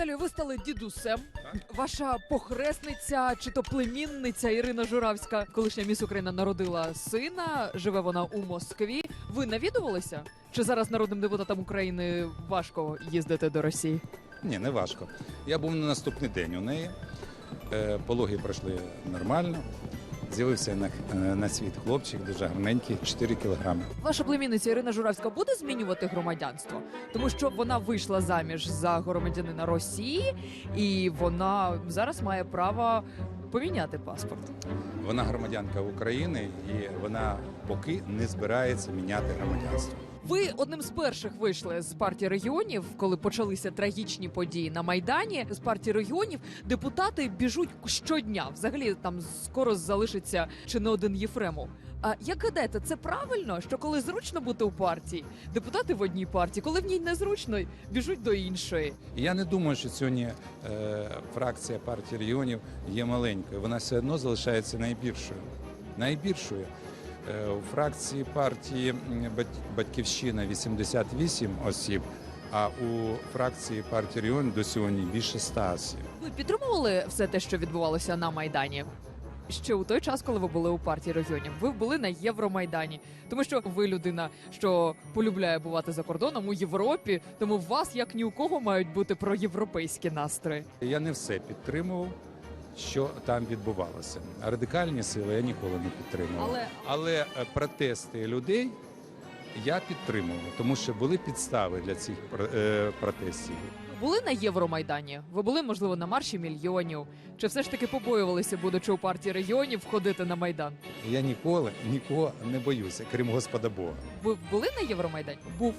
Віталію, ви стали дідусем. Ваша похресниця чи то племінниця Ірина Журавська, колишня міс Україна народила сина. Живе вона у Москві. Ви навідувалися? Чи зараз народним депутатам України важко їздити до Росії? Ні, не важко. Я був на наступний день у неї. Е, Пологи пройшли нормально. З'явився на, е, на світ хлопчик, дуже гарненький, 4 кілограми. Ваша племінниця Ірина Журавська буде змінювати громадянство, тому що вона вийшла заміж за громадянина Росії, і вона зараз має право поміняти паспорт. Вона громадянка України і вона поки не збирається міняти громадянство. Ви одним з перших вийшли з партії регіонів, коли почалися трагічні події на майдані. З партії регіонів депутати біжуть щодня. Взагалі там скоро залишиться чи не один Єфремов. А як гадаєте, це правильно, що коли зручно бути у партії, депутати в одній партії, коли в ній незручно, біжуть до іншої. Я не думаю, що сьогодні е, фракція партії регіонів є маленькою. Вона все одно залишається найбільшою. Найбільшою. Е, у фракції партії Батьківщина 88 осіб, а у фракції партії регіонів до сьогодні більше 100 осіб. Ви підтримували все те, що відбувалося на майдані? Ще у той час, коли ви були у партії регіонів, ви були на Євромайдані, тому що ви людина, що полюбляє бувати за кордоном у Європі, тому у вас як ні у кого мають бути проєвропейські настрої. Я не все підтримував, що там відбувалося. Радикальні сили я ніколи не підтримував. Але Але е, протести людей я підтримував, тому що були підстави для цих про- е, протестів. були на Євромайдані? Ви були, можливо, на марші мільйонів? Чи все ж таки побоювалися, будучи у партії регіонів, входити на майдан? Я ніколи нікого не боюся, крім Господа Бога. Ви були на Євромайдані? Був